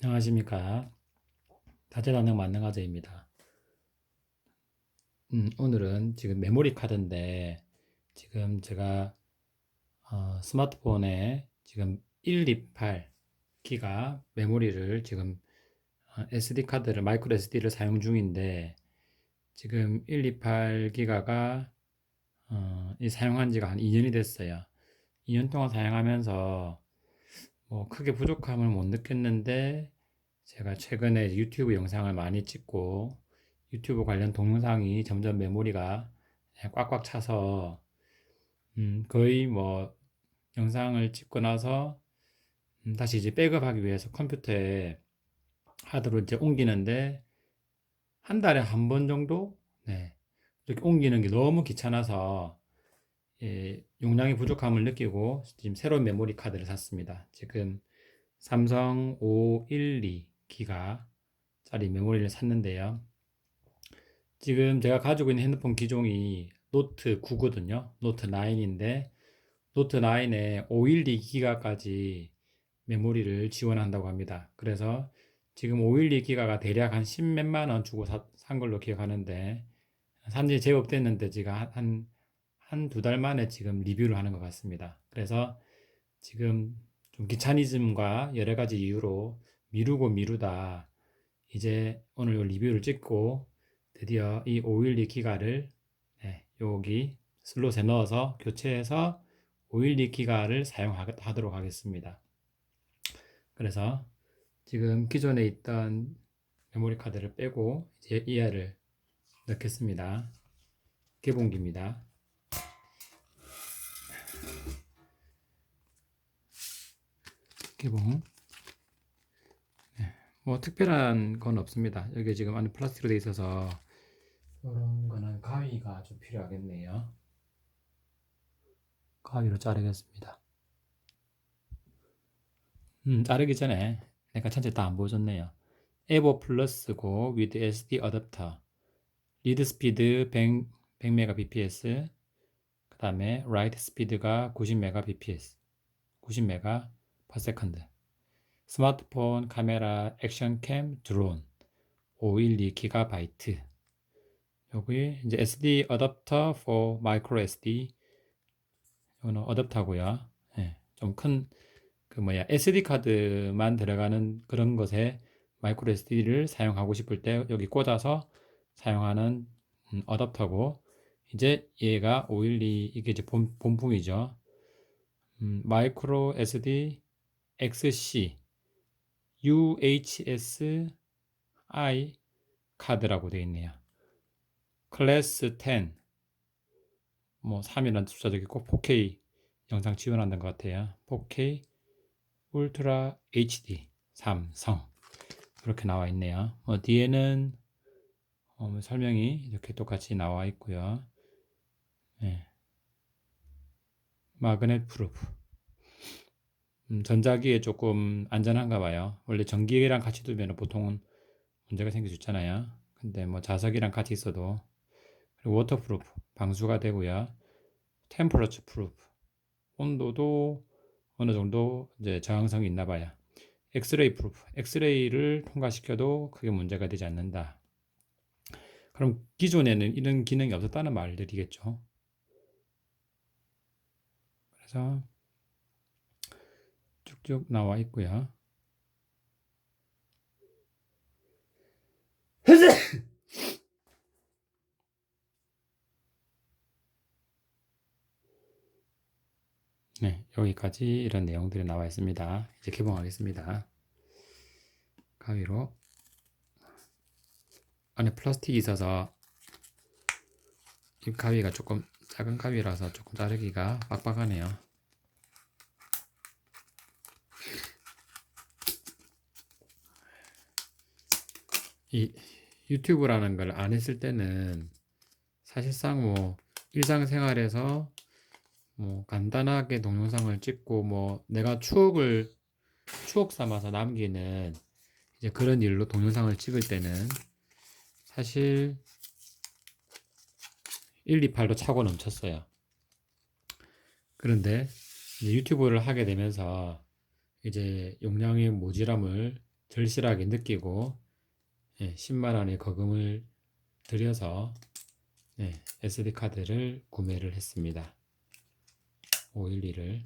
안녕하십니까. 다재다능 만능아재입니다. 음, 오늘은 지금 메모리 카드인데, 지금 제가 어, 스마트폰에 지금 128 기가 메모리를 지금 SD 카드를, 마이크로 SD를 사용 중인데, 지금 128 기가가 어, 이 사용한 지가 한 2년이 됐어요. 2년 동안 사용하면서 뭐 크게 부족함을 못 느꼈는데 제가 최근에 유튜브 영상을 많이 찍고 유튜브 관련 동영상이 점점 메모리가 꽉꽉 차서 음, 거의 뭐 영상을 찍고 나서 음, 다시 이제 백업하기 위해서 컴퓨터에 하드로 이제 옮기는데 한 달에 한 번 정도? 네, 이렇게 옮기는 게 너무 귀찮아서 예, 용량이 부족함을 느끼고 지금 새로운 메모리 카드를 샀습니다. 지금 삼성 512기가 짜리 메모리를 샀는데요. 지금 제가 가지고 있는 핸드폰 기종이 노트 9거든요. 노트 9인데 노트 9에 512기가까지 메모리를 지원한다고 합니다. 그래서 지금 512기가가 대략 한 10몇만 원 주고 사, 산 걸로 기억하는데 산지 제법 됐는데 제가 한 한 두 달 만에 지금 리뷰를 하는 것 같습니다. 그래서 지금 좀 귀차니즘과 여러 가지 이유로 미루고 미루다 이제 오늘 리뷰를 찍고 드디어 이 512 기가를 네, 여기 슬롯에 넣어서 교체해서 512 기가를 사용하도록 하겠습니다. 그래서 지금 기존에 있던 메모리 카드를 빼고 이제 이하를 넣겠습니다. 개봉기입니다. 개봉. 네, 뭐 특별한 건 없습니다. 여기 지금 안에 플라스틱으로 되어 있어서 이런 거는 가위가 좀 필요하겠네요. 가위로 자르겠습니다. 음, 자르기 전에 내가 전체 다 안 보여줬네요. 에버 플러스고 with SD 어댑터 리드 스피드 100, 100mbps 그 다음에 라이트 스피드가 90mbps 90m per second 스마트폰 카메라 액션캠 드론 512GB 여기 이제 SD 어댑터 for micro SD 이거는 어댑터고요. 예, 좀큰 그 뭐야 SD 카드만 들어가는 그런 것에 마이크로 SD를 사용하고 싶을 때 여기 꽂아서 사용하는 음, 어댑터고 이제 얘가 512 이게 이제 본, 본품이죠. 음, 마이크로 SD XC UHSI 카드라고 되어 있네요. 클래스 10 뭐 3이라는 숫자 저기 꼭 4K 영상 지원한다는 것 같아요. 4K 울트라 HD 삼성 이렇게 나와 있네요. 어, 뒤에는 어, 뭐 설명이 이렇게 똑같이 나와 있고요. 네. 마그넷 프루프 음, 전자기에 조금 안전한가 봐요. 원래 전기랑 같이 두면 보통은 문제가 생길 수 있잖아요. 근데 뭐 자석이랑 같이 있어도 그리고 워터프루프 방수가 되고요. 템퍼러처 프루프 온도도 어느 정도 이제 저항성이 있나 봐요. 엑스레이 프루프 엑스레이를 통과시켜도 크게 문제가 되지 않는다. 그럼 기존에는 이런 기능이 없었다는 말들이겠죠. 그래서 쭉쭉 나와 있고요. 네, 여기까지 이런 내용들이 나와 있습니다. 이제 개봉하겠습니다. 가위로 안에 플라스틱이 있어서 이 가위가 조금 작은 가위라서 조금 자르기가 빡빡하네요. 이 유튜브라는 걸 안 했을 때는 사실상 뭐 일상생활에서 뭐 간단하게 동영상을 찍고 뭐 내가 추억을 추억 삼아서 남기는 이제 그런 일로 동영상을 찍을 때는 사실 128도 차고 넘쳤어요. 그런데 유튜브를 하게 되면서 이제 용량의 모지람을 절실하게 느끼고 예, 10만 원의 거금을 들여서 예, SD 카드를 구매를 했습니다. 512를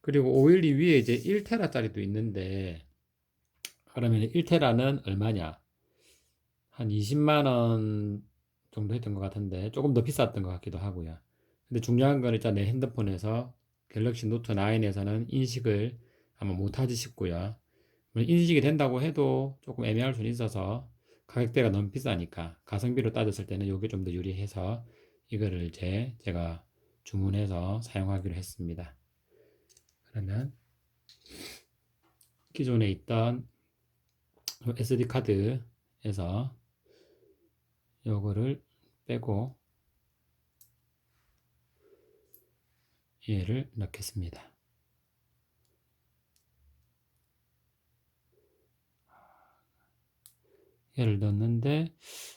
그리고 512 위에 이제 1테라짜리도 있는데 그러면 1테라는 얼마냐? 한 20만 원 정도 했던 것 같은데 조금 더 비쌌던 것 같기도 하고요. 근데 중요한 건 일단 내 핸드폰에서 갤럭시 노트 9에서는 인식을 아마 못하지 싶고요. 인식이 된다고 해도 조금 애매할 수는 있어서 가격대가 너무 비싸니까 가성비로 따졌을 때는 이게 좀 더 유리해서 이거를 이제 제가 주문해서 사용하기로 했습니다. 그러면 기존에 있던 SD 카드에서 요거를 빼고 얘를 넣겠습니다. 얘를 넣었는데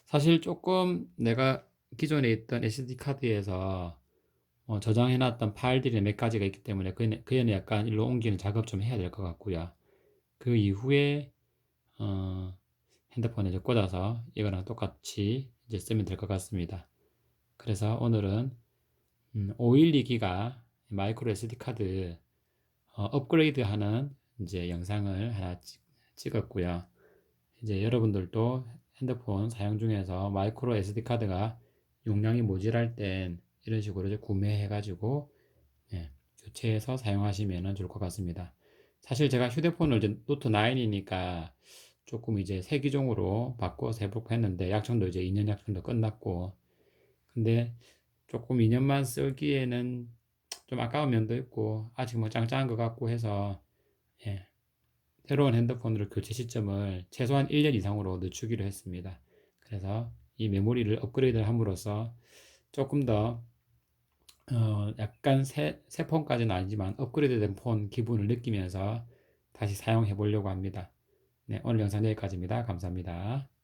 사실 조금 내가 기존에 있던 SD 카드에서 어, 저장해놨던 파일들이 몇 가지가 있기 때문에 그, 그 얘는 약간 일로 옮기는 작업 좀 해야 될 것 같고요. 그 이후에 어, 핸드폰에 이제 꽂아서 이거랑 똑같이 이제 쓰면 될 것 같습니다. 그래서 오늘은 음, 512기가 마이크로 SD 카드 어, 업그레이드 하는 이제 영상을 하나 찍, 찍었고요. 이제 여러분들도 핸드폰 사용 중에서 마이크로 SD 카드가 용량이 모자랄 땐 이런 식으로 이제 구매해 가지고 예, 교체해서 사용하시면 좋을 것 같습니다. 사실 제가 휴대폰을 이제 노트 9이니까 조금 이제 새 기종으로 바꿔서 해볼까 했는데 약정도 이제 2년 약정도 끝났고 근데 조금 2년만 쓰기에는 좀 아까운 면도 있고 아직 뭐 짱짱한 것 같고 해서 예, 새로운 핸드폰으로 교체 시점을 최소한 1년 이상으로 늦추기로 했습니다. 그래서 이 메모리를 업그레이드 함으로써 조금 더 어, 약간 새, 새 폰까지는 아니지만 업그레이드된 폰 기분을 느끼면서 다시 사용해 보려고 합니다. 네, 오늘 영상 여기까지입니다. 감사합니다.